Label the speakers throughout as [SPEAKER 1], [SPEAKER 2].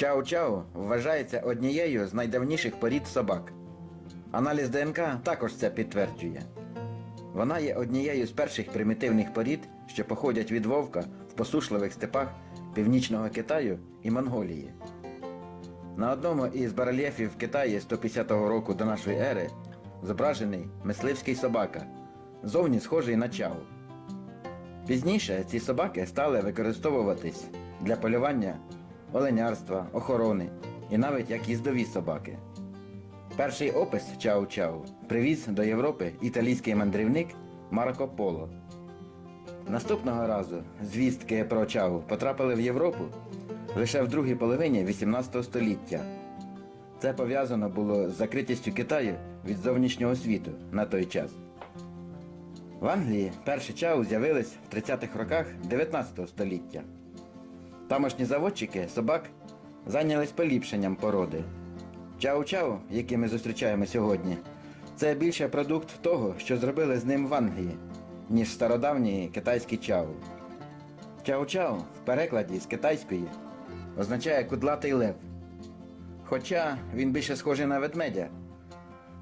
[SPEAKER 1] Чау-чау вважається однією з найдавніших порід собак. Аналіз ДНК також це підтверджує. Вона є однією з перших примітивних порід, що походять від вовка в посушливих степах північного Китаю і Монголії. На одному із барельєфів Китаї 150 року до нашої ери зображений мисливський собака, зовні схожий на чау. Пізніше ці собаки стали використовуватись для полювання, оленярства, охорони і навіть як їздові собаки. Перший опис Чау-Чау привіз до Європи італійський мандрівник Марко Поло. Наступного разу звістки про Чау потрапили в Європу лише в другій половині 18 століття. Це пов'язано було з закритістю Китаю від зовнішнього світу на той час. В Англії перші чау з'явились в 30-х роках 19 століття. Тамошні заводчики собак зайнялись поліпшенням породи. Чау-чау, який ми зустрічаємо сьогодні, це більше продукт того, що зробили з ним в Англії, ніж стародавній китайський чау. Чау-чау в перекладі з китайської означає кудлатий лев. Хоча він більше схожий на ведмедя.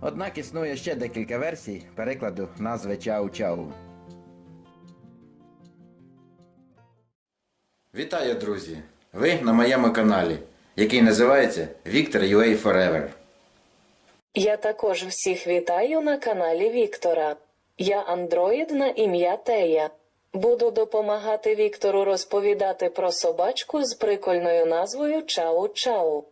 [SPEAKER 1] Однак існує ще декілька версій перекладу назви Чау-Чау. Вітаю, друзі! Ви на моєму каналі, який називається Victor UA Forever.
[SPEAKER 2] Я також всіх вітаю на каналі Віктора. Я андроїд на ім'я Тея. Буду допомагати Віктору розповідати про собачку з прикольною назвою Чау Чау.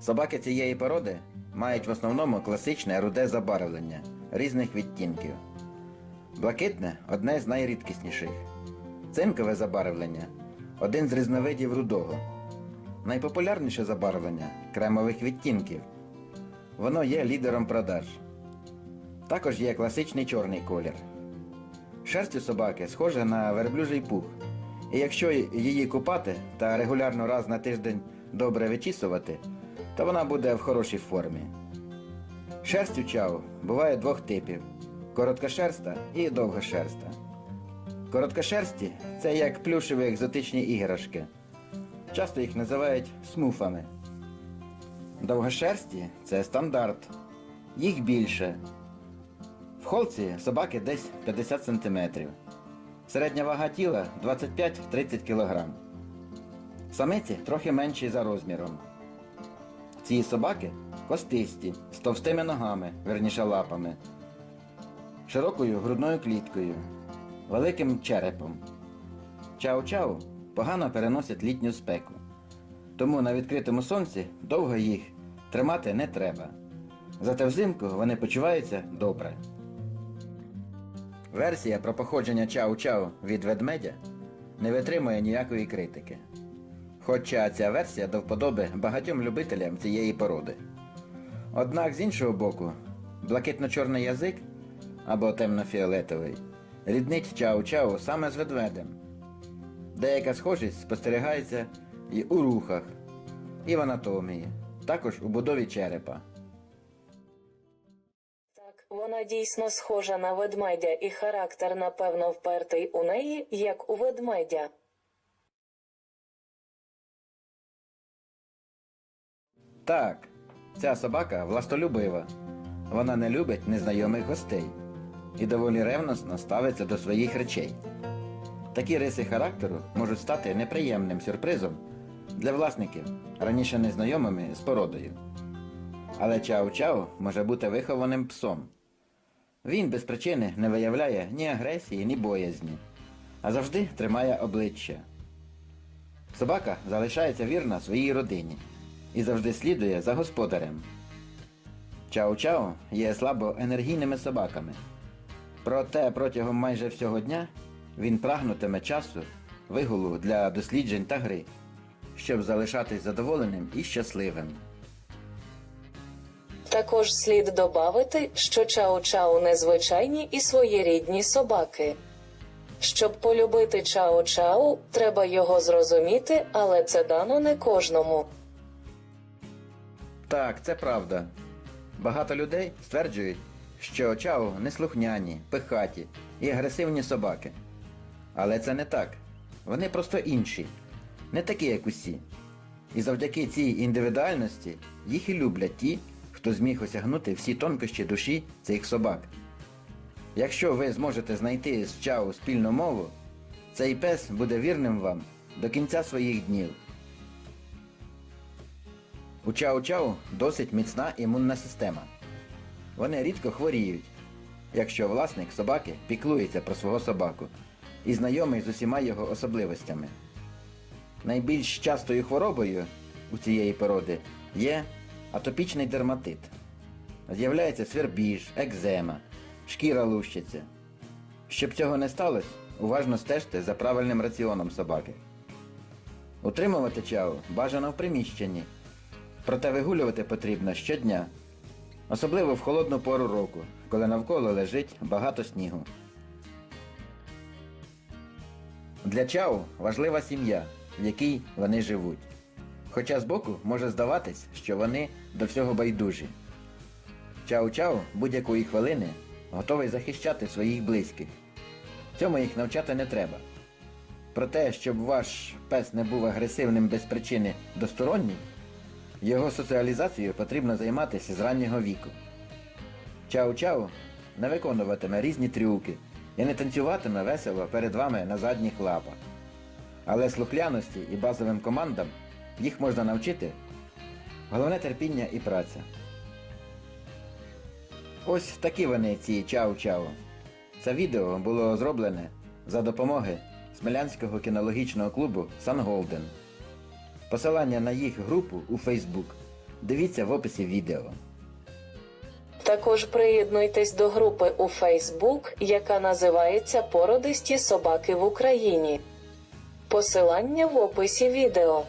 [SPEAKER 1] Собаки цієї породи мають в основному класичне руде забарвлення різних відтінків. Блакитне одне з найрідкісніших. Цинкове забарвлення один з різновидів рудого. Найпопулярніше забарвлення кремових відтінків. Воно є лідером продаж. Також є класичний чорний колір. Шерсть у собаки схожа на верблюжий пух. І якщо її купати та регулярно раз на тиждень добре вичісувати, то вона буде в хорошій формі. Шерсть у чау буває двох типів: короткошерста і довгошерста. Короткошерсті це як плюшеві екзотичні іграшки. Часто їх називають смуфами. Довгошерсті це стандарт. Їх більше. В холці собаки десь 50 см. Середня вага тіла 25-30 кг. Самиці трохи менші за розміром. Ці собаки костисті, з товстими ногами, верніше лапами, широкою грудною кліткою, великим черепом. Чау-чау погано переносять літню спеку. Тому на відкритому сонці довго їх тримати не треба. Зате взимку вони почуваються добре. Версія про походження чау-чау від ведмедя не витримує ніякої критики. Хоча ця версія до вподоби багатьом любителям цієї породи. Однак, з іншого боку, блакитно-чорний язик або темно-фіолетовий ріднить чау-чау саме з ведмедем. Деяка схожість спостерігається і у рухах, і в анатомії, також у будові черепа.
[SPEAKER 2] Так, вона дійсно схожа на ведмедя, і характер, напевно, впертий у неї, як у ведмедя.
[SPEAKER 1] Так, ця собака властолюбива. Вона не любить незнайомих гостей і доволі ревносно ставиться до своїх речей. Такі риси характеру можуть стати неприємним сюрпризом для власників, раніше незнайомими з породою. Але Чау-Чау може бути вихованим псом. Він без причини не виявляє ні агресії, ні боязні, а завжди тримає обличчя. Собака залишається вірна своїй родині і завжди слідує за господарем. Чау-чау є слабо енергійними собаками. Проте протягом майже всього дня він прагнутиме часу, вигулу для досліджень та гри, щоб залишатись задоволеним і щасливим.
[SPEAKER 2] Також слід добавити, що чау-чау незвичайні і своєрідні собаки. Щоб полюбити чау-чау, треба його зрозуміти, але це дано не кожному.
[SPEAKER 1] Так, це правда. Багато людей стверджують, що чау неслухняні, пихаті і агресивні собаки. Але це не так. Вони просто інші, не такі, як усі. І завдяки цій індивідуальності їх і люблять ті, хто зміг осягнути всі тонкощі душі цих собак. Якщо ви зможете знайти з чау спільну мову, цей пес буде вірним вам до кінця своїх днів. У чау-чау досить міцна імунна система. Вони рідко хворіють, якщо власник собаки піклується про свого собаку і знайомий з усіма його особливостями. Найбільш частою хворобою у цієї породи є атопічний дерматит. З'являється свербіж, екзема, шкіра лущиться. Щоб цього не сталося, уважно стежте за правильним раціоном собаки. Утримувати чау бажано в приміщенні, проте вигулювати потрібно щодня, особливо в холодну пору року, коли навколо лежить багато снігу. Для чау важлива сім'я, в якій вони живуть. Хоча збоку може здаватись, що вони до всього байдужі. Чау-чау будь-якої хвилини готовий захищати своїх близьких. Цьому їх навчати не треба. Про те, щоб ваш пес не був агресивним без причини досторонній, його соціалізацією потрібно займатися з раннього віку. Чау-чау не виконуватиме різні трюки і не танцюватиме весело перед вами на задніх лапах. Але слухляності і базовим командам їх можна навчити. Головне терпіння і праця. Ось такі вони ці чау-чау. Це відео було зроблене за допомоги Смілянського кінологічного клубу Сан Голден. Посилання на їх групу у Facebook дивіться в описі відео.
[SPEAKER 2] Також приєднуйтесь до групи у Facebook, яка називається Породисті собаки в Україні. Посилання в описі відео.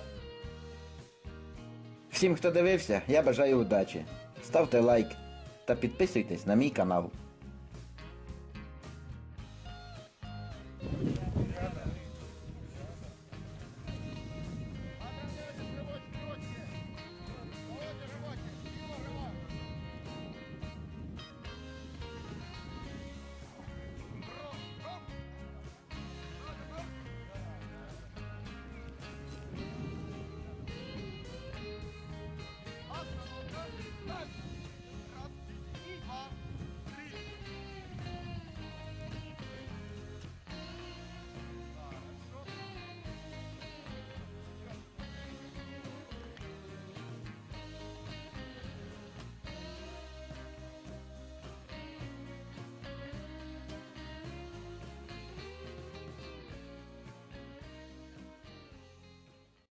[SPEAKER 1] Всім, хто дивився, я бажаю удачі. Ставте лайк та підписуйтесь на мій канал.